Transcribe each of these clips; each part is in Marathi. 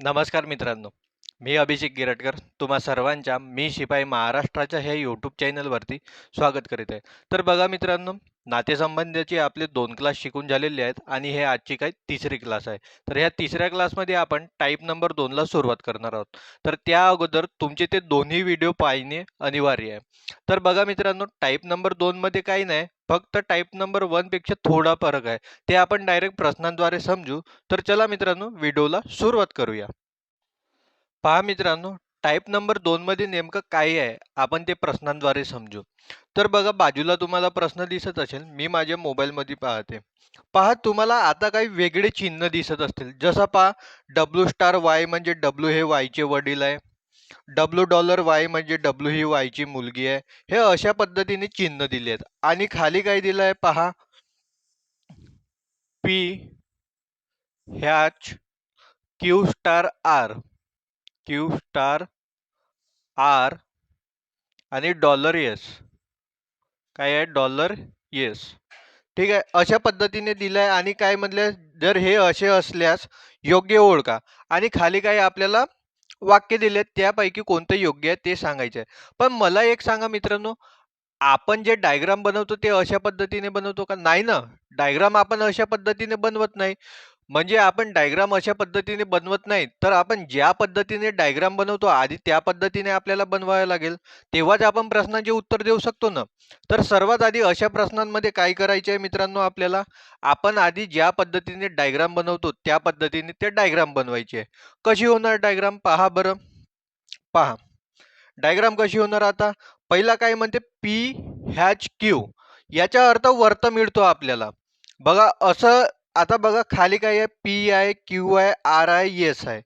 नमस्कार मित्रांनो मी अभिषेक गिरटकर. तुम्हा सर्वांच्या मी शिपाई महाराष्ट्राच्या ह्या यूट्यूब चॅनलवरती स्वागत करीत आहे. तर बघा मित्रांनो नातेसंबंधाचे आपले दोन क्लास शिकून झालेले आहेत आणि हे आजची काय तिसरी क्लास आहे. तर ह्या तिसऱ्या क्लासमध्ये आपण टाईप नंबर दोनला सुरुवात करणार आहोत. तर त्या अगोदर तुमचे ते दोन्ही व्हिडिओ पाहणे अनिवार्य आहे. तर बघा मित्रांनो टाईप नंबर दोनमध्ये काही नाही फक्त टाईप नंबर वनपेक्षा थोडा फरक आहे. ते आपण डायरेक्ट प्रश्नांद्वारे समजू. तर चला मित्रांनो व्हिडिओला सुरुवात करूया. पहा मित्रांनो टाईप नंबर दोनमध्ये नेमकं काय आहे आपण ते प्रश्नांद्वारे समजू. तर बघा बाजूला तुम्हाला प्रश्न दिसत असेल मी माझ्या मोबाईलमध्ये पाहते. पहा तुम्हाला आता काही वेगळे चिन्ह दिसत असतील. जसं पहा डब्ल्यू स्टार वाय म्हणजे डब्ल्यू हे वायचे वडील आहे. डब्ल्यू डॉलर वाय म्हणजे डब्ल्यू ही वायची मुलगी आहे. हे अशा पद्धतीने चिन्ह दिले आहेत. आणि खाली काय दिलं आहे पहा? पी ह्याच Q star R Q star R आणि डॉलर येस. काय आहे? Dollar yes. ठीक आहे. अशा पद्धतीने दिलं आहे आणि काय म्हणले? जर हे असे असल्यास योग्य ओळखा. आणि खाली काय आपल्याला वाक्य दिले त्यापैकी कोणतं योग्य आहे ते सांगायचं आहे पण मला एक सांगा मित्रांनो आपण जे डायग्राम बनवतो ते अशा पद्धतीने बनवतो का? नाही ना. डायग्राम आपण अशा पद्धतीने बनवत नाही. म्हणजे आपण डायग्राम अशा पद्धतीने बनवत नाही तर आपण ज्या पद्धतीने डायग्राम बनवतो आधी त्या पद्धतीने आपल्याला बनवावं लागेल. तेव्हाच आपण प्रश्नांचे उत्तर देऊ शकतो ना? तर सर्वात आधी अशा प्रश्नांमध्ये काय करायचे आहे मित्रांनो आपल्याला? आपण आधी ज्या पद्धतीने डायग्राम बनवतो त्या पद्धतीने ते डायग्राम बनवायचे. आहे कशी होणार डायग्राम पहा बरं. पहा. डायग्राम कशी होणार आता? पहिला काय म्हणते? पी हॅच क्यू याचा अर्थ वर्त मिळतो आपल्याला. बघा असं आता बघा खाली काय आहे? पी आहे क्यू आहे आर आहे एस आहे.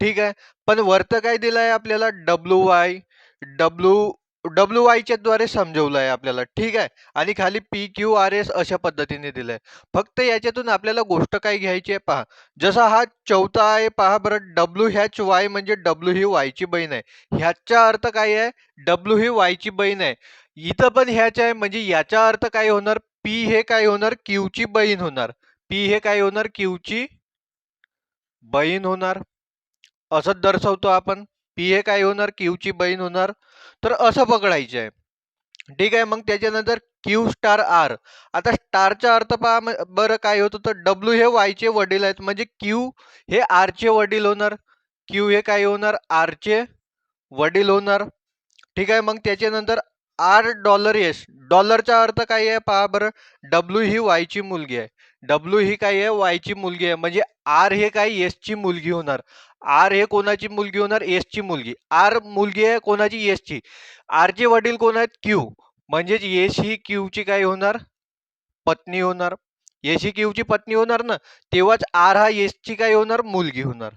ठीक आहे? पण वरतं काय दिलं आहे आपल्याला डब्ल्यू वाय डब्ल्यू डब्ल्यू वायच्या द्वारे समजवलं आहे आपल्याला. ठीक आहे? आणि खाली पी क्यू आर एस अशा पद्धतीने दिलं आहे फक्त याच्यातून आपल्याला गोष्ट काय घ्यायची आहे पहा. जसा हा चौथा आहे पहा बरं. डब्ल्यू ह्याच वाय म्हणजे डब्ल्यू ही वायची बहीण आहे. ह्याचा अर्थ काय आहे? डब्ल्यू ही वायची बहीण आहे. इथं पण ह्याच आहे. म्हणजे याचा अर्थ काय होणार? पी हे काय होणार? क्यूची बहीण होणार. पी हे काय होणार? क्यूची बहीण होणार. असंच दर्शवतो आपण. पी हे काय होणार? क्यूची बहीण होणार. तर असं पकडायचं आहे. ठीक आहे मग त्याच्यानंतर क्यू स्टार आर आता स्टारचा अर्थ पहा बरं काय होतं तर डब्ल्यू हे वायचे वडील आहेत. म्हणजे क्यू हे आरचे वडील होणार. क्यू हे काय होणार? आरचे वडील होणार. ठीक आहे मग त्याच्यानंतर आर डॉलर येस डॉलरचा अर्थ काय आहे? पहा बरं. डब्ल्यू ही वायची मुलगी आहे. डब्ल्यू ही काय आहे? वायची मुलगी आहे. म्हणजे आर हे काय? एसची मुलगी होणार. आर हे कोणाची मुलगी होणार? एसची मुलगी. आर मुलगी आहे कोणाची? एसची आरचे वडील कोण आहेत? क्यू म्हणजेच एस ही क्यूची काय होणार? पत्नी होणार. एस ही क्यूची पत्नी होणार ना? तेव्हाच आर हा एसची काय होणार? मुलगी होणार.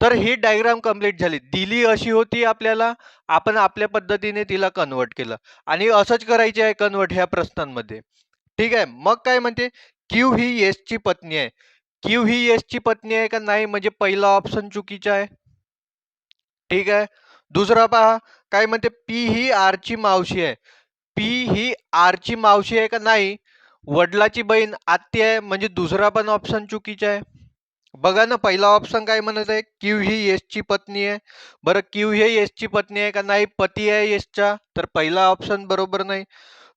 तर ही डायग्राम कंप्लीट झाली. दिली अशी होती आपल्याला. आपण आपल्या पद्धतीने तिला कन्वर्ट केलं. आणि असंच करायचे आहे कन्वर्ट ह्या प्रश्नांमध्ये. ठीक आहे? मग काय म्हणते? क्यू ही एसची पत्नी आहे. क्यू ही एसची पत्नी आहे का नाही म्हणजे पहिला ऑप्शन चुकीचा आहे. ठीक आहे. दुसरा पहा, काय म्हणते, पी ही आरची मावशी आहे. पी ही आरची मावशी आहे का नाही? वडिलाची बहीण आत्या आहे, म्हणजे दुसरा पण ऑप्शन चुकीचा आहे. बघा ना, पहिला ऑप्शन काय म्हणत आहे? क्यू ही येसची पत्नी आहे. बरं, क्यू हे येसची पत्नी आहे का नाही? पती आहे येसचा तर पहिला ऑप्शन बरोबर नाही.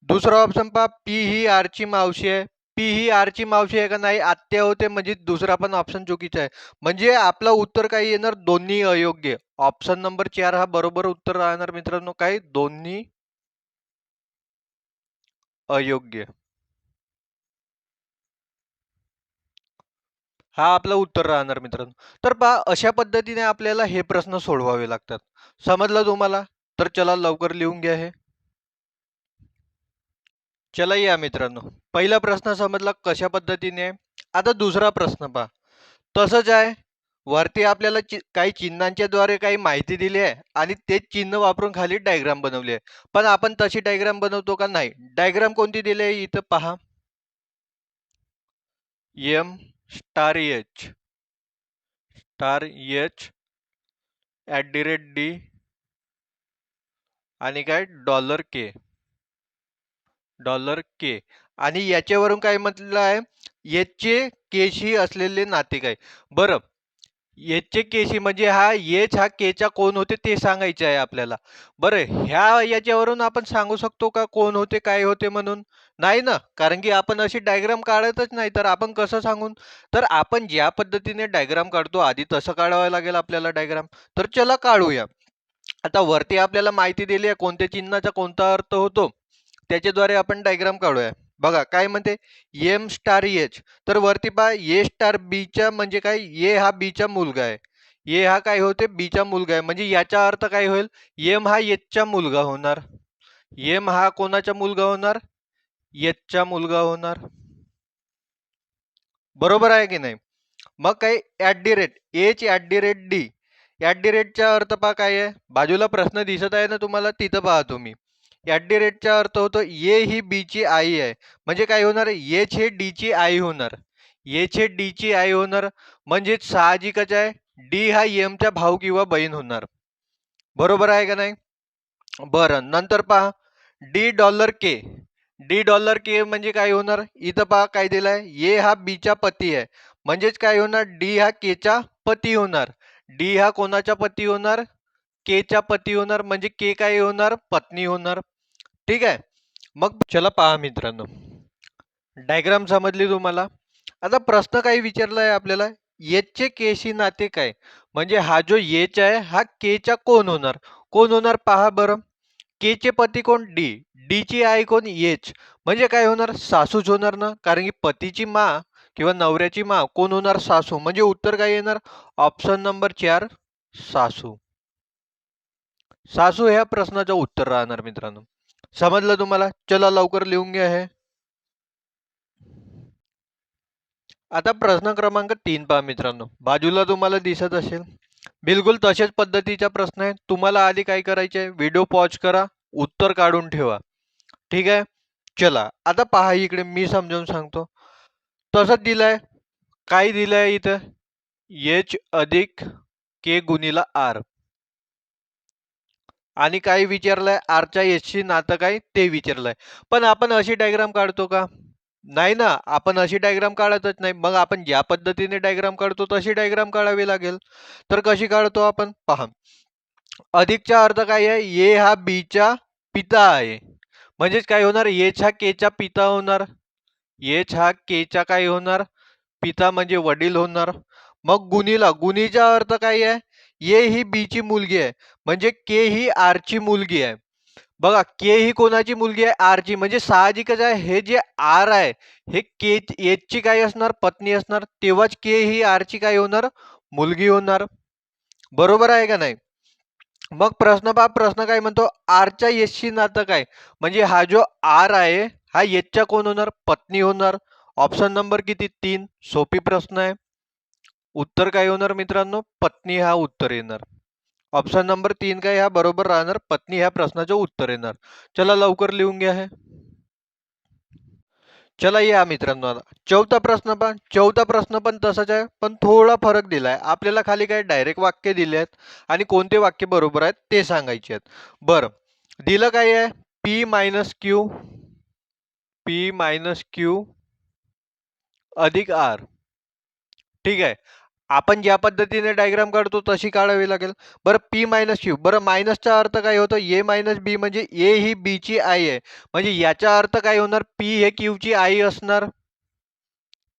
दुसरा ऑप्शन पहा, पी ही आरची मावशी आहे. पी ही आरची मावशी आहे का नाही आत्या होते म्हणजे दुसरा पण ऑप्शन चुकीचा आहे. म्हणजे आपलं उत्तर काही येणार दोन्ही अयोग्य. ऑप्शन नंबर चार हा बरोबर उत्तर राहणार मित्रांनो काय दोन्ही अयोग्य. हा आपलं उत्तर राहणार मित्रांनो. तर पहा अशा पद्धतीने आपल्याला हे प्रश्न सोडवावे लागतात. समजलं तुम्हाला? तर चला लवकर लिहून घ्या हे. चला या मित्रांनो. पहिला प्रश्न समजला कशा पद्धतीने? आता दुसरा प्रश्न पहा. तसंच आहे. वरती आपल्याला चि काही चिन्हांच्या द्वारे काही माहिती दिली आहे आणि ते चिन्ह वापरून खाली डायग्राम बनवली आहे. पण आपण तशी डायग्राम बनवतो का नाही? डायग्राम कोणती दिली आहे इथं पहा. M star H star H at the rate D आणि काय? Dollar K dollar K. आणि याच्यावरून काय म्हटलं आहे? येचे केशी असलेले नाते काय बरं. येचे केशी म्हणजे हा एच हा केचा कोण होते ते सांगायचे आहे आपल्याला. बरं ह्या याच्यावरून आपण सांगू शकतो का कोण होते काय होते म्हणून? नाही ना. कारण की आपण अशी डायग्राम काढतच नाही. तर आपण कसं सांगून? तर आपण ज्या पद्धतीने डायग्राम काढतो आधी तसं काढावं लागेल आपल्याला डायग्राम. तर चला काढूया. आता वरती आपल्याला माहिती दिली आहे कोणत्या चिन्हाचा कोणता अर्थ होतो. त्याच्याद्वारे आपण डायग्राम काढूया. बघा काय म्हणते? एम स्टार एच तर वरती पहा ए स्टार बीच्या म्हणजे काय? ए हा बीचा मुलगा आहे. ए हा काय होते? बीचा मुलगा आहे. म्हणजे याचा अर्थ काय होईल? एम हा एचचा मुलगा होणार. एम हा कोणाचा मुलगा होणार? एचचा मुलगा होणार. बरोबर आहे की नाही? मग काय? At the rate H at the rate D at the रेटचा अर्थ पहा काय आहे? बाजूला प्रश्न दिसत आहे ना तुम्हाला? तिथं पहा तुम्ही. ॲट दी रेटचा अर्थ होतो ये ही बीची आई आहे. म्हणजे काय होणार? एच हे डीची आई होणार. एच हे डीची आई होणार. म्हणजेच साहजिकच आहे डी हा एमचा भाऊ किंवा बहीण होणार. बरोबर आहे का नाही? बरं नंतर पहा. D dollar K D dollar K म्हणजे काय होणार? इथं पहा काय दिलंय. ए हा बीचा पती आहे. म्हणजेच काय होणार? डी हा केचा पती होणार. डी हा कोणाचा पती होणार? केचा पती होणार म्हणजे के काय होणार? पत्नी होणार. ठीक आहे? मग चला पहा मित्रांनो. डायग्राम समजली तुम्हाला? आता प्रश्न काय विचारला आहे आपल्याला एचचे केशी नाते काय? म्हणजे हा जो एच आहे हा केचा कोण होणार? कोण होणार पहा बरं. केचे पती कोण? डी डीची आई कोण? एच म्हणजे काय होणार? सासूच होणार ना? कारण की पतीची मा किंवा नवऱ्याची मा कोण होणार? सासू. म्हणजे उत्तर काय येणार? ऑप्शन नंबर चार सासू. सासू ह्या प्रश्नाचं उत्तर राहणार मित्रांनो. समजलं तुम्हाला? चला लवकर लिहून घ्या हे. आता प्रश्न क्रमांक तीन पहा मित्रांनो. बाजूला तुम्हाला दिसत असेल. बिलकुल तसेच पद्धतीचा प्रश्न आहे. तुम्हाला आधी काय करायचे आहे व्हिडिओ पॉज करा. उत्तर काढून ठेवा. ठीक आहे? चला. आता पहा इकडे. मी समजावून सांगतो. तसंच दिलंय. काय दिलंय इथं? एच अधिक के गुणीला आर. आणि काय विचारलंय आरच्या एसशी नातं काय ते विचारलंय. पण आपण अशी डायग्राम काढतो का? नाही ना आपण अशी डायग्राम काढतच नाही. मग आपण ज्या पद्धतीने डायग्राम काढतो तशी डायग्राम काढावी लागेल. तर कशी काढतो आपण? पहा. अधिकचा अर्थ काय आहे? ए हा बीचा पिता आहे. म्हणजेच काय होणार? एच हा केचा पिता होणार. एच हा केचा काय होणार? पिता म्हणजे वडील होणार. मग गुणीला गुणीचा अर्थ काय आहे? ये ही बीची मुलगी आहे. म्हणजे के ही आरची मुलगी आहे. बघा के ही कोणाची मुलगी आहे? आरची म्हणजे साहजिकच आहे हे जे आर आहे हे के एचची काय असणार पत्नी असणार तेव्हाच के ही आरची काय होणार मुलगी होणार. बरोबर आहे का नाही? मग प्रश्न पहा प्रश्न काय म्हणतो? आरच्या एचशी नातं काय? म्हणजे हा जो आर आहे हा एचच्या कोण होणार? पत्नी होणार. ऑप्शन नंबर किती? तीन. सोपी प्रश्न आहे. उत्तर काय होणार मित्रांनो? पत्नी हा उत्तर येणार. ऑप्शन नंबर तीन काय? हा बरोबर राहणार. पत्नी ह्या प्रश्नाचं उत्तर येणार. चला लवकर लिहून घ्या हे. चला या मित्रांनो आता. चौथा प्रश्न पण चौथा प्रश्न पण तसाच आहे पण थोडा फरक दिलाय. आपल्याला खाली काय डायरेक्ट वाक्य दिले आहेत आणि कोणते वाक्य बरोबर आहेत ते सांगायचे आहेत. बरं. दिलं काय आहे? P minus Q P minus Q अधिक आर ठीक आहे. आपण ज्या पद्धतीने डायग्राम काढतो तशी काढावी लागेल. बरं पी मायनस क्यू बरं मायनसचा अर्थ काय होतो? ए मायनस बी म्हणजे ए ही बीची आई आहे. म्हणजे याचा अर्थ काय होणार? पी हे क्यूची आई असणार.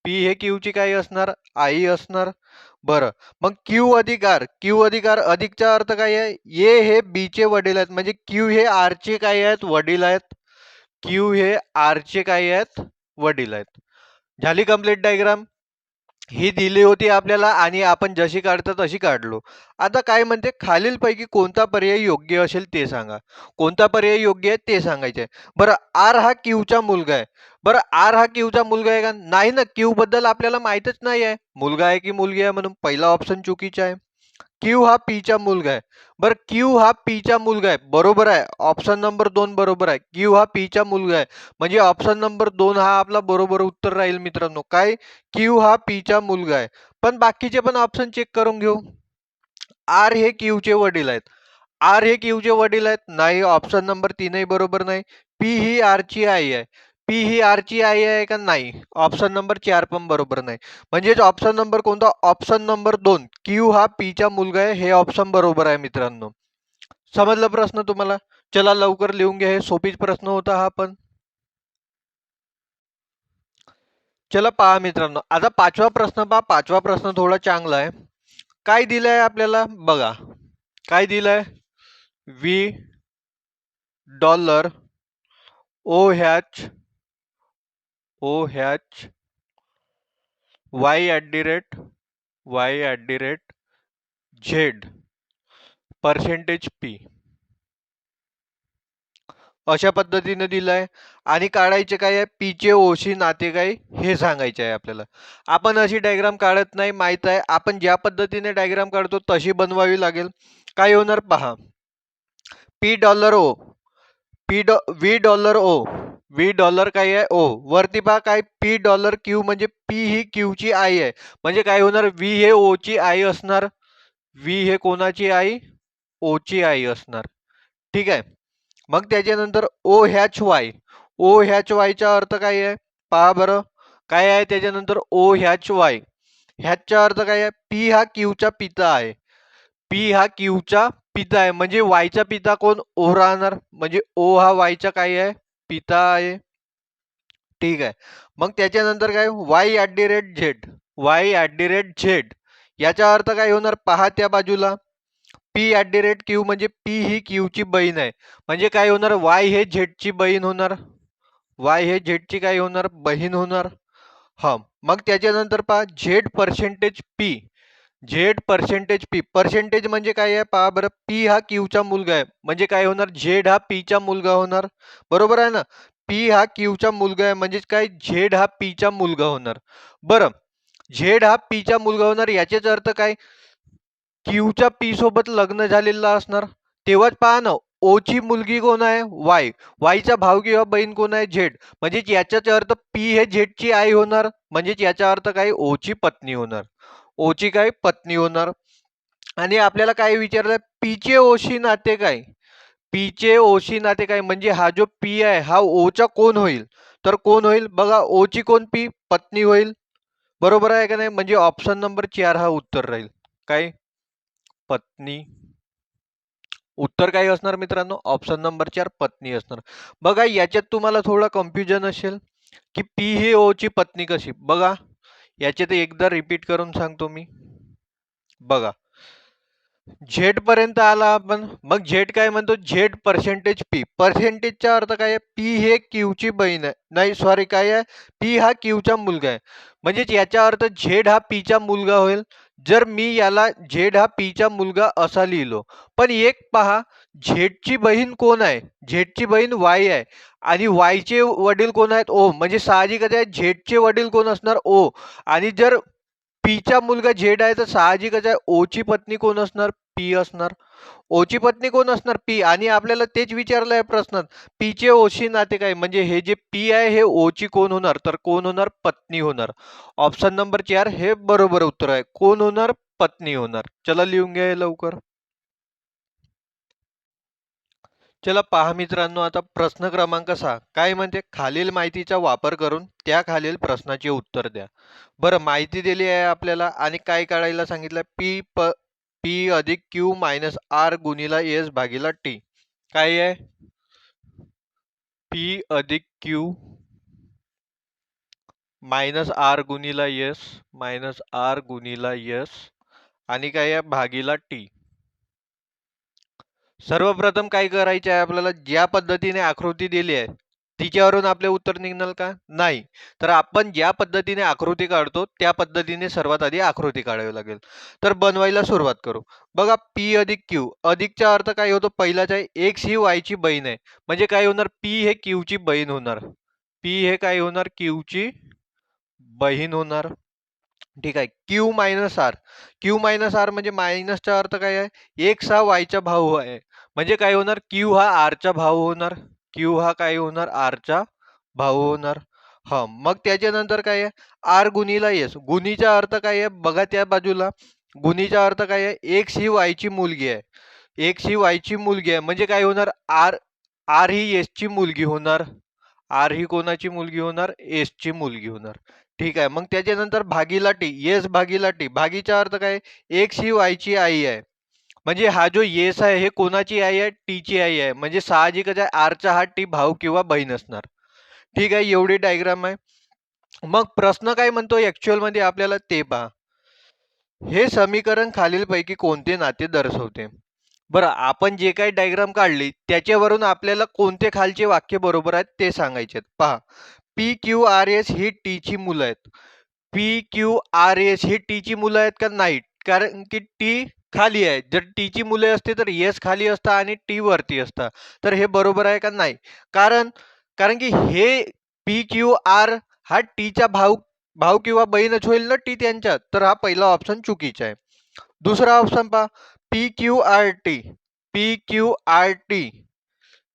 पी हे क्यूची काय असणार? आई असणार. बरं मग क्यू अधिकार क्यू अधिकार अधिकचा अर्थ काय आहे? ए हे बीचे वडील आहेत. म्हणजे क्यू हे आरचे काय आहेत? वडील आहेत. क्यू हे आरचे काय आहेत? वडील आहेत. झाली कंप्लीट डायग्राम ही दिली होती आपल्याला आणि आपण जशी काढतो तशी काढलो. आता काय म्हणते? खालीलपैकी कोणता पर्याय योग्य असेल ते सांगा. कोणता पर्याय योग्य आहे ते सांगायचे बरं आर हा क्यूचा मुलगा आहे. बरं आर हा क्यूचा मुलगा आहे का? नाही ना क्यू बद्दल आपल्याला माहितच नाही आहे मुलगा आहे की मुलगी आहे म्हणून पहिला ऑप्शन चुकीचा आहे. क्यू हा पीचा मुलगा आहे. बरं क्यू हा पीचा मुलगा आहे. बरोबर आहे. ऑप्शन नंबर दोन बरोबर आहे. क्यू हा पीचा मुलगा आहे. म्हणजे ऑप्शन नंबर दोन हा आपला बरोबर उत्तर राहील मित्रांनो. काय? क्यू हा पीचा मुलगा आहे. पण बाकीचे पण ऑप्शन चेक करून घेऊ. आर हे क्यूचे वडील आहेत. आर हे क्यूचे वडील आहेत. नाही ऑप्शन नंबर तीनही बरोबर नाही. पी ही आरची आई आहे. पी ही आरची आई आहे का नाही? ऑप्शन नंबर चार पण बरोबर नाही. म्हणजेच ऑप्शन नंबर कोणता? ऑप्शन नंबर दोन. क्यू हा पीचा मुलगा आहे. हे ऑप्शन बरोबर आहे मित्रांनो. समजलं प्रश्न तुम्हाला? चला लवकर लिहून घ्या. हे सोपीच प्रश्न होता हा पण. चला पहा मित्रांनो. आता पाचवा प्रश्न पहा. पाचवा प्रश्न थोडा चांगला आहे. काय दिलंय आपल्याला? बघा. काय दिलंय? V dollar O H O ह्याच Y at the rate Y at the rate Z percentage P अशा पद्धतीने दिलंय. आणि काढायचे काय आहे? पीचे ओशी नाते काय हे सांगायचे आहे आपल्याला. आपण अशी डायग्राम काढत नाही माहीत आहे. आपण ज्या पद्धतीने डायग्राम काढतो तशी बनवावी लागेल. काय होणार? पहा. P dollar O P dollar V dollar O V dollar काय आहे? ओ वरती पहा काय पी डॉलर क्यू म्हणजे पी ही क्यूची आई आहे. म्हणजे काय होणार? व्ही हे ओची आई असणार. व्ही हे कोणाची आई ओची आई असणार. ठीक आहे? मग त्याच्यानंतर O H Y O H वायचा अर्थ काय आहे? पहा बरं. काय आहे त्याच्यानंतर ओ हॅच वाय ह्याचा अर्थ काय आहे? पी हा क्यू क्यूचा पिता आहे. पी हा क्यूचा पिता आहे. म्हणजे वायचा पिता कोण? ओ ओ हा काय आहे? पिता आहे ठीक आहे. मग त्याच्यानंतर काय? Y at the rate Z Y at the rate Z याचा अर्थ काय होणार? पहा त्या बाजूला. P at the rate Q म्हणजे पी ही क्यूची बहीण आहे. म्हणजे काय होणार? वाय हे झेडची बहीण होणार. वाय हे झेडची काय होणार? बहीण होणार. हा. मग त्याच्यानंतर पहा Z percentage P Z percentage P percentage म्हणजे काय पहा बरं पी हा क्यूचा मुलगा आहे. म्हणजे काय होणार? झेड हा पीचा मुलगा होणार. बरोबर आहे ना? पी हा क्यूचा मुलगा आहे. म्हणजेच काय? झेड हा पीचा मुलगा होणार. बरं. झेड हा पीचा मुलगा होणार, याचेच अर्थ काय? क्यूच्या पी सोबत लग्न पहा ना ओची मुलगी कोण वाय वायचा भाव किंवा बहीण कोण आहे? झेड म्हणजेच याचाच अर्थ पी हे झेडची आई होणार. म्हणजेच याचा अर्थ काय? ओची पत्नी होणार. ओची काय पत्नी होणार. आणि आपल्याला काय विचारलं? पीचे ओशी नाते काय? पीचे ओशी नाते काय? म्हणजे हा जो पी आहे हा ओचा कोण होईल? तर कोण होईल? बघा ओची कोण पी? पत्नी होईल. बरोबर आहे का नाही? म्हणजे ऑप्शन नंबर चार हा उत्तर राहील. काय? पत्नी. उत्तर काय असणार मित्रांनो? ऑप्शन नंबर चार पत्नी असणार. बघा याच्यात तुम्हाला थोडं कन्फ्युजन असेल की पी हे ओची पत्नी कशी? बघा. याचे तर एकदा रिपीट करून सांगतो मी. बघा. झेड पर्यंत आला आपण. मग झेड काय म्हणतो? झेड पर्सेंटेज पी पर्सेंटेजचा अर्थ काय आहे? पी हे क्यूची बहीण आहे. नाही सॉरी काय आहे? पी हा क्यूचा मुलगा आहे. म्हणजेच याचा अर्थ झेड हा पीचा मुलगा होईल. जर मी याला झेड हा पीचा मुलगा असा लिहिलो. पण एक पहा. झेडची बहीण कोण आहे? झेडची बहीण वाय आहे. आणि वायचे वडील कोण आहेत? ओ म्हणजे साहजिकच आहे झेडचे वडील कोण असणार? ओ. आणि जर पीचा मुलगा झेड आहे तर साहजिकच आहे ओची पत्नी कोण असणार? पी असणार. ओची पत्नी कोण असणार? पी. आणि आपल्याला तेच विचारलं आहे प्रश्नात पीचे ओशी नाते काय? म्हणजे हे जे पी आहे हे ओची कोण होणार? तर कोण होणार? पत्नी होणार. ऑप्शन नंबर चार हे बरोबर उत्तर आहे. कोण होणार? पत्नी होणार. चला लिहून घ्या लवकर. चला पहा मित्रांनो आता प्रश्न क्रमांक सहा. काय म्हणते? खालील माहितीचा वापर करून त्या खालील प्रश्नाचे उत्तर द्या. बरं माहिती दिली आहे आपल्याला आणि काय काढायला सांगितलं? पी प पी अधिक क्यू मायनस आर गुणिला एस भागीला टी. काय आहे? पी अधिक क्यू मायनस आर गुणिला एस मायनस आर गुणिला एस आणि काय आहे? भागीला टी. सर्वप्रथम काय करायचे आहे आपल्याला? ज्या पद्धतीने आकृती दिली आहे तिच्यावरून आपले उत्तर निघणार का? नाही. तर आपण ज्या पद्धतीने आकृती काढतो त्या पद्धतीने सर्वात आधी आकृती काढावी लागेल. तर बनवायला सुरुवात करू. बघा पी अधिक क्यू अधिकचा अर्थ काय होतो? पहिलाच आहे एक्स ही वायची बहीण आहे. म्हणजे काय होणार? पी हे क्यूची बहीण होणार. पी हे काय होणार? क्यूची बहीण होणार. ठीक आहे. Q minus R Q minus R म्हणजे मायनसचा अर्थ काय आहे? एक्स हा वायचा भाऊ आहे. म्हणजे काय होणार? क्यू हा आरचा भाऊ होणार. क्यू हा काय होणार? आरचा भाऊ होणार. हा, मग त्याच्यानंतर काय आहे? आर गुणीला एस गुणीचा अर्थ काय आहे? बघा त्या बाजूला. गुणीचा अर्थ काय आहे? एक्स ही वायची मुलगी आहे. एक्स ही वायची मुलगी आहे. म्हणजे काय होणार? आर आर ही एसची मुलगी होणार. आर ही कोणाची मुलगी होणार? एसची मुलगी होणार. ठीक आहे. मग त्याच्यानंतर भागीला टी येस भागीला टी भागीचा अर्थ काय? एक्स ही वायची आई आहे. म्हणजे हा जो येस आहे हे कोणाची आई आहे? टीची आई आहे. म्हणजे साहजिकच आहे आरचा हा टी भाऊ किंवा बहीण असणार. ठीक आहे एवढी डायग्राम आहे. मग प्रश्न काय म्हणतो? ऍक्च्युअलमध्ये आपल्याला ते पहा. हे समीकरण खालीलपैकी कोणते नाते दर्शवते? बरं आपण जे काही डायग्राम काढली त्याच्यावरून आपल्याला कोणते खालचे वाक्य बरोबर आहेत ते सांगायचे आहेत. पहा. पी क्यू आर एस ही टीची मुलं आहेत. पी क्यू आर एस ही टीची मुलं आहेत का? नाही कारण की टी खाली आहे. जर टीची मुले असते तर येस खाली असता आणि टी वरती असता. तर हे बरोबर आहे का नाही? कारण कारण की हे पी क्यू आर हा टीचा भाऊ भाऊ किंवा बहीणच होईल ना टी त्यांच्यात. तर हा पहिला ऑप्शन चुकीचा आहे. दुसरा ऑप्शन पहा. P Q R T P Q R T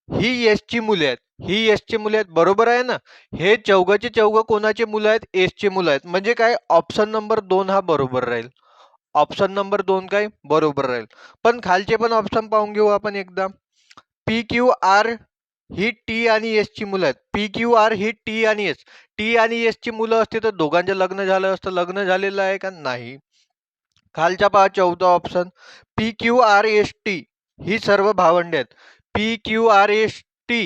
ही एसची मुले आहेत. ही एसची मुले आहेत. बरोबर आहे ना? हे चौघाचे चौघ कोणाचे मुलं आहेत? एसचे मुलं आहेत. म्हणजे काय? ऑप्शन नंबर दोन हा बरोबर राहील. ऑप्शन नंबर दोन काय बरोबर राहील. पण खालचे पण ऑप्शन पाहून घेऊ आपण एकदा. पी क्यू आर ही टी आणि एस ची मुलं आहेत. पी क्यू आर ही टी आणि एस टी आणि एस ची मुलं असते तर दोघांचे लग्न झालं असतं. लग्न झालेलं आहे का? नाही. खालच्या पहा चौथा option P Q R S T ही सर्व भावंडे आहेत. P Q R S T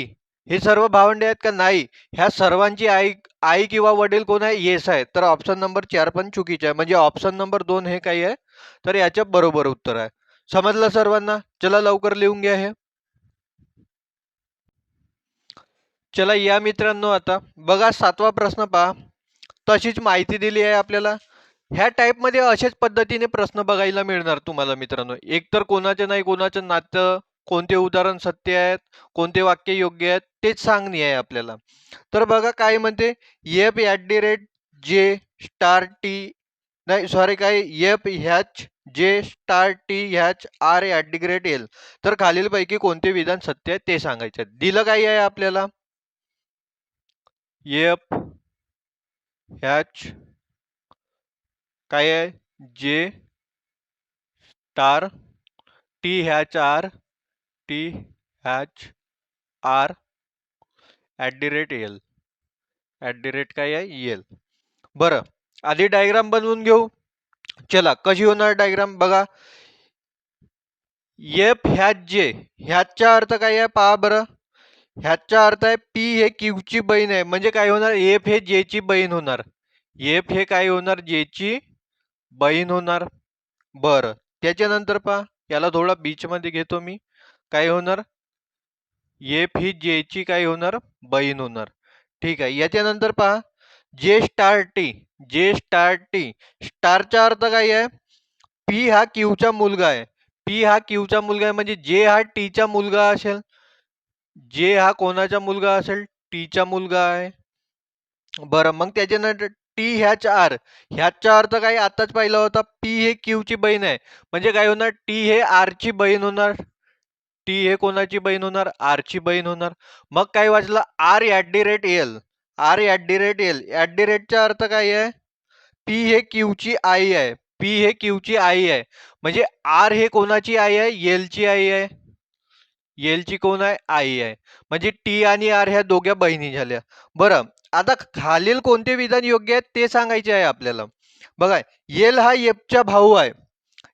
हे सर्व भावंडे आहेत का? नाही. ह्या सर्वांची आई आई किंवा वडील कोण आहे? येस आहे. तर ऑप्शन नंबर चार पण चुकीचे आहे. म्हणजे ऑप्शन नंबर दोन हे काही आहे. तर याच्या बरोबर उत्तर आहे. समजलं सर्वांना? चला लवकर लिहून घ्या हे. चला या मित्रांनो आता. बघा सातवा प्रश्न पहा. तशीच माहिती दिली आहे आपल्याला. ह्या टाईपमध्ये अशाच पद्धतीने प्रश्न बघायला मिळणार तुम्हाला मित्रांनो. एकतर कोणाचं नाही कोणाचं नातं कोणते उदाहरण सत्य आहेत कोणते वाक्य योग्य आहेत तेच सांगणे आहे आपल्याला. तर बघा काय म्हणते yep at the rate J star T नाही सॉरी काय एफ ह्याच जे स्टार टी ह्याच R at the great L तर खालीलपैकी कोणते विधान सत्य आहे ते सांगायचे दिलं काय आहे आपल्याला? येप ह्याच काय आहे? जे स्टार टी ह्याच R T H R at the rate L at the rate काय आहे? येल बरं आधी डायग्राम बनवून घेऊ. चला कशी होणार डायग्राम बघा. एफ ह्याच जे ह्याचा अर्थ काय आहे? पहा बरं. ह्याचा अर्थ आहे पी हे क्यूची बहीण आहे. म्हणजे काय होणार? एफ हे जेची बहीण होणार. एफ हे काय होणार? जेची बहीण होणार. बरं. त्याच्यानंतर पहा. याला थोडा बीचमध्ये घेतो मी. काय होणार? एफ़ ही जेची काय होणार? बहीण होणार. ठीक आहे, याच्यानंतर पहा. J star T J star T स्टारचा अर्थ काय आहे? पी हा क्यूचा मुलगा आहे. पी हा क्यूचा मुलगा आहे म्हणजे जे हा टीचा मुलगा असेल. जे हा कोणाचा मुलगा असेल? टीचा मुलगा आहे. बरं, मग त्याच्यानंतर टी ह्याच आर ह्याचा अर्थ काय? आताच पाहिला होता. पी हे क्यूची बहीण आहे. म्हणजे काय होणार? टी हे आरची बहीण होणार. टी हे कोणाची बहीण होणार? आरची बहीण होणार. मग काय वाचलं? R at the rate L. R at the rate L. At the रेटचा अर्थ काय आहे? पी हे क्यूची आई आहे. पी हे क्यूची आई आहे. म्हणजे आर हे कोणाची आई आहे? एलची आई आहे. येलची कोण आहे? आई आहे. म्हणजे टी आणि आर ह्या दोघ्या बहिणी झाल्या. बरं आता खालील कोणते विधान योग्य आहे ते सांगायचे आहे आपल्याला. बघा येल हा एफचा भाऊ आहे.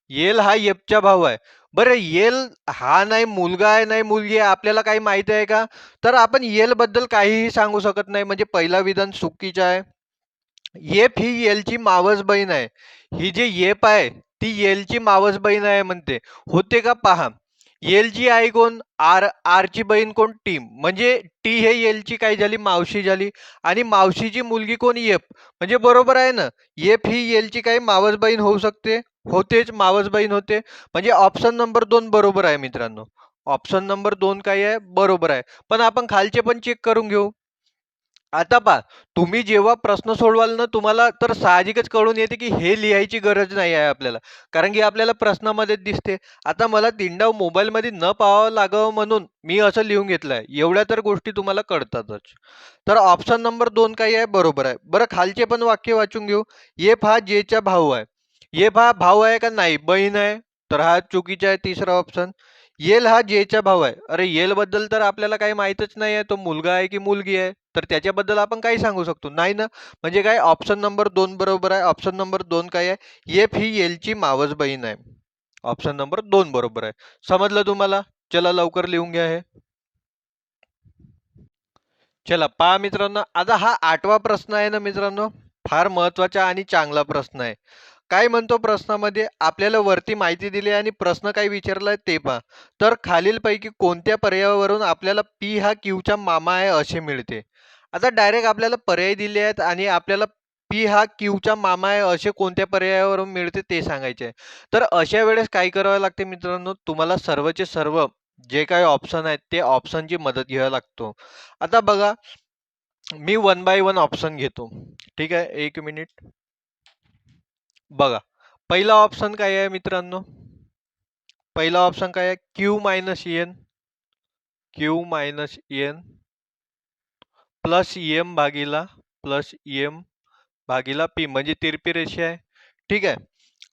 येल हा एफचा भाऊ आहे. बरं येल हा नाही मुलगा आहे नाही मुलगी आहे आपल्याला काही माहिती आहे का? तर आपण येलबद्दल काहीही सांगू शकत नाही. म्हणजे पहिला विधान चुकीचं आहे. येप ही येलची मावस बहीण आहे. ही जी येप आहे ती येलची मावस बहीण आहे म्हणते. होते का पहा येलची आई कोण? आर आरची बहीण कोण? टी. म्हणजे टी हे येलची काय झाली मावशी झाली. आणि मावशीची मुलगी कोण? येप. म्हणजे बरोबर आहे ना? येप ही येलची काही मावस बहीण होऊ शकते? होतेच मावस बहीण होते म्हणजे ऑप्शन नंबर दोन बरोबर आहे मित्रांनो. ऑप्शन नंबर दोन काय आहे? बरोबर आहे. पण आपण खालचे पण चेक करून घेऊ. आता पहा तुम्ही जेव्हा प्रश्न सोडवाल ना तुम्हाला तर साहजिकच कळून येते की हे लिहायची गरज नाही आहे आपल्याला. कारण की आपल्याला प्रश्नामध्ये दिसते. आता मला तीनडाव मोबाईलमध्ये न पाहावं लागावं म्हणून मी असं लिहून घेतलं आहे एवढ्या तर गोष्टी तुम्हाला कळतातच. तर ऑप्शन नंबर दोन काही आहे? बरोबर आहे. बरं खालचे पण वाक्य वाचून घेऊ. ये हा जेचा भाऊ आहे. एफ हा भाऊ आहे का नाही? बहीण आहे? तर हा चुकीचा आहे तिसरा ऑप्शन येल हा जेचा भाऊ आहे. अरे येल बद्दल तर आपल्याला काही माहीतच नाही आहे. तो मुलगा आहे की मुलगी आहे? तर त्याच्याबद्दल आपण काही सांगू शकतो. नाही ना? म्हणजे काय? ऑप्शन नंबर दोन बरोबर आहे. ऑप्शन नंबर दोन काय आहे? एफ ही येलची मावस बहीण आहे. ऑप्शन नंबर दोन बरोबर आहे. समजलं तुम्हाला? चला लवकर लिहून घ्या हे. चला पहा मित्रांनो. आता हा आठवा प्रश्न आहे ना मित्रांनो? फार महत्त्वाचा आणि चांगला प्रश्न आहे. काय म्हणतो प्रश्नामध्ये? आपल्याला वरती माहिती दिली आहे आणि प्रश्न काय विचारलाय ते पहा. तर खालीलपैकी कोणत्या पर्यायावरून आपल्याला पी हा क्यूचा मामा आहे असे मिळते? आता डायरेक्ट आपल्याला पर्याय दिले आहेत आणि आपल्याला पी हा क्यूचा मामा आहे असे कोणत्या पर्यायावरून मिळते ते सांगायचे. आहे तर अशा वेळेस काय करावं लागते मित्रांनो? तुम्हाला सर्वचे सर्व जे काही ऑप्शन आहेत ते ऑप्शनची मदत घ्यावा लागतो. आता बघा मी वन बाय वन ऑप्शन घेतो. ठीक आहे? एक मिनिट बघा पहिला ऑप्शन काय आहे मित्रांनो? पहिला ऑप्शन काय आहे? Q minus N Q minus N plus M भागीला प्लस एम भागीला पी म्हणजे तिरपी रेषा आहे. ठीक आहे?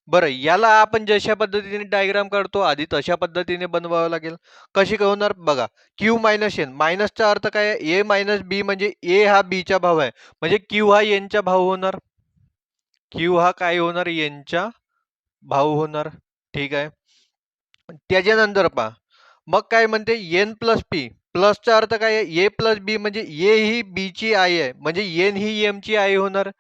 बरं याला आपण जशा पद्धतीने डायग्राम काढतो आधी तशा पद्धतीने बनवावं लागेल. कशी काय होणार? बघा क्यू मायनस एन मायनसचा अर्थ काय आहे? ए मायनस बी म्हणजे ए हा बीचा भाव आहे. म्हणजे क्यू हा एनचा भाव होणार. क्यू हा काय होणार? एनचा भाऊ होणार. ठीक आहे. त्याच्यानंतर पहा. मग काय म्हणते? एन प्लस पी प्लसचा अर्थ काय आहे? ए प्लस बी म्हणजे ए ही बीची आई आहे. म्हणजे एन ही एमची आई होणार.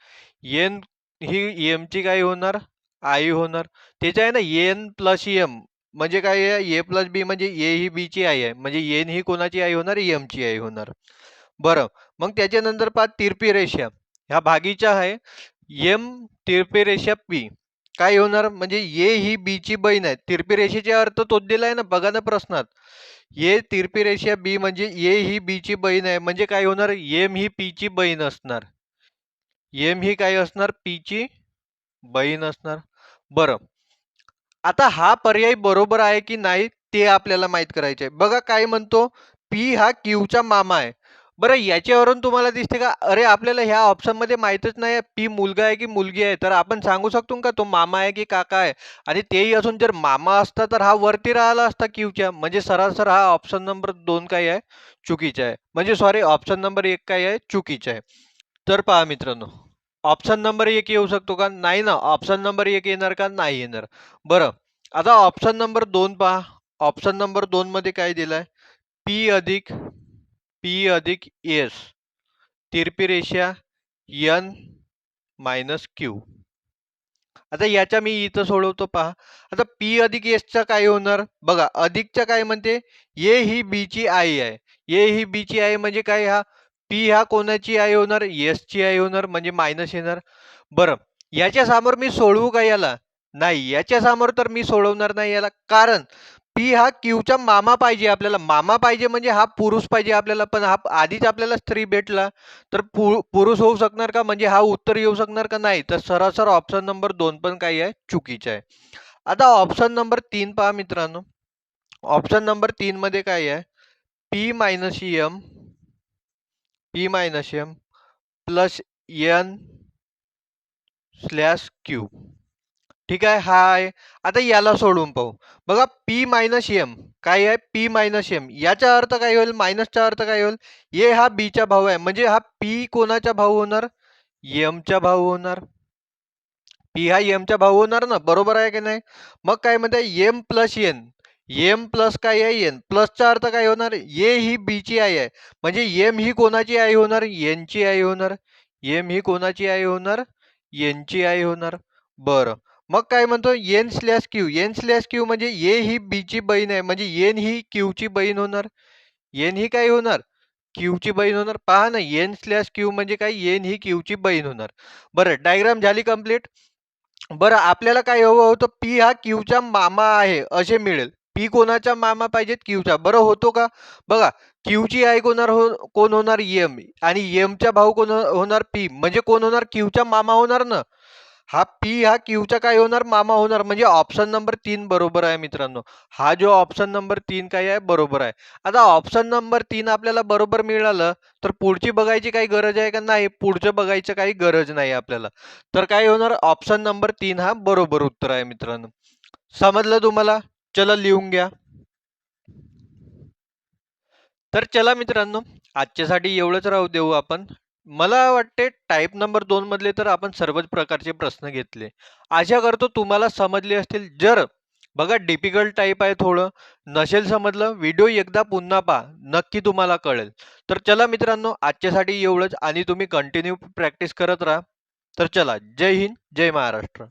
एन ही एमची काय होणार? आई होणार. त्याच्या आहे ना एन प्लस एम म्हणजे काय आहे? ए प्लस बी म्हणजे ए ही बीची आई आहे. म्हणजे एन ही कोणाची आई होणार? एमची आई होणार. बरं. मग त्याच्यानंतर पहा तिरपी रेषा. ह्या भागीच्या आहे. एम तिरपी रेषा पी काय होणार? म्हणजे ये ही बीची बहीण आहे. तिरपी रेषेचा अर्थ तोच दिला आहे ना बघा ना प्रश्नात. ये तिरपी रेषा बी म्हणजे ए ही बीची बहीण आहे. म्हणजे काय होणार? एम ही पीची बहीण असणार. एम ही काय असणार? पीची बहीण असणार. बरं. आता हा पर्याय बरोबर आहे की नाही ते आपल्याला माहीत करायचे आहे बघा काय म्हणतो. पी हा क्यूचा मामा आहे. बरं याच्यावरून तुम्हाला दिसते का अरे आपल्याला ह्या ऑप्शनमध्ये माहीतच नाही पी मुलगा आहे की मुलगी आहे तर आपण सांगू शकतो का तो मामा आहे की काका आहे? आणि तेही असून जर मामा असता तर हा वरती राहिला असता क्यूच्या म्हणजे सरासर हा ऑप्शन नंबर दोन काही आहे चुकीचा आहे. म्हणजे सॉरी ऑप्शन नंबर एक काय आहे चुकीचा आहे. तर पहा मित्रांनो ऑप्शन नंबर एक येऊ शकतो का? नाही ना ऑप्शन नंबर एक येणार का? नाही येणार. बरं आता ऑप्शन नंबर दोन पहा. ऑप्शन नंबर दोनमध्ये काय दिलं आहे पी अधिक पी अधिक एस. तिरपी रेषा यन मायनस क्यू. आता याच्या मी इथं सोडवतो पहा. आता पी अधिक एसचा काय होणार? बघा अधिकचा काय म्हणते? ए ही बीची आई आहे. ए ही बीची आई म्हणजे काय? हा पी हा कोणाची आई होणार? एसची आई होणार म्हणजे मायनस येणार. बरं याच्या समोर मी सोडवू का याला? नाही याच्या समोर तर मी सोडवणार नाही याला. कारण पी हा क्यूचा मामा पाहिजे आपल्याला. मामा पाहिजे म्हणजे हा पुरुष पाहिजे आपल्याला. पण हा आधीच आपल्याला स्त्री भेटला तर पु पुरुष होऊ शकणार का? म्हणजे हा उत्तर येऊ शकणार का? नाही. तर सरासर ऑप्शन नंबर दोन पण काही आहे चुकीचा आहे. आता ऑप्शन नंबर तीन पहा मित्रांनो. ऑप्शन नंबर तीन मध्ये काय आहे? P minus M P minus M plus N slash Q ठीक आहे हा आहे आता याला सोडून पाहू. बघा पी मायनस एम. काय आहे? P minus M. याचा अर्थ काय होईल? मायनसचा अर्थ काय होईल? ए हा बीचा भाव आहे. म्हणजे हा पी कोणाचा भाव होणार? एमचा भाव होणार. पी हा एमचा भाव होणार ना? बरोबर आहे की नाही? मग काय म्हणते? M plus N. M plus काय आहे? एन. प्लसचा अर्थ काय होणार? ए ही बीची आई आहे. म्हणजे एम ही कोणाची आई होणार? एनची आई होणार. एम ही कोणाची आई होणार? एनची आई होणार. बरं. मग काय म्हणतो? N slash Q N slash Q म्हणजे ए ही बीची बहीण आहे. म्हणजे एन ही क्यूची बहीण होणार. एन ही काय होणार? क्यूची बहीण होणार. पहा ना एन स्लॅश क्यू म्हणजे काय? एन ही क्यूची बहीण होणार. बरं डायग्राम झाली कंप्लीट बरं आपल्याला काय हवं होतं? पी हा क्यूचा मामा आहे असे मिळेल. पी कोणाचा मामा पाहिजेत? क्यूचा बरं होतो का? बघा क्यूची आई कोणार हो कोण होणार? एम आणि एमचा भाऊ कोण होणार? पी म्हणजे कोण होणार? क्यूचा मामा होणार ना. हा पी हा क्यूचा काय होणार? मामा होणार. म्हणजे ऑप्शन नंबर तीन बरोबर आहे मित्रांनो. हा जो ऑप्शन नंबर तीन काय आहे? बरोबर आहे. आता ऑप्शन नंबर तीन आपल्याला बरोबर मिळालं तर पुढची बघायची काही गरज आहे का? नाही. पुढचं बघायचं काही गरज नाही आपल्याला. तर काय होणार? ऑप्शन नंबर तीन हा बरोबर उत्तर आहे मित्रांनो. समजलं तुम्हाला? चला लिहून घ्या. तर चला मित्रांनो आजच्यासाठी एवढंच राहू देऊ आपण. मला वाटते टाईप नंबर दोन मधले तर आपण सर्वच प्रकारचे प्रश्न घेतले. आशा करतो तुम्हाला समजले असतील. जर बघा डिफिकल्ट टाईप आहे थोडं नसेल समजलं व्हिडिओ एकदा पुन्हा पहा नक्की तुम्हाला कळेल. तर चला मित्रांनो आजच्यासाठी एवढंच आणि तुम्ही कंटिन्यू प्रॅक्टिस करत राहा. तर चला जय हिंद जय महाराष्ट्र.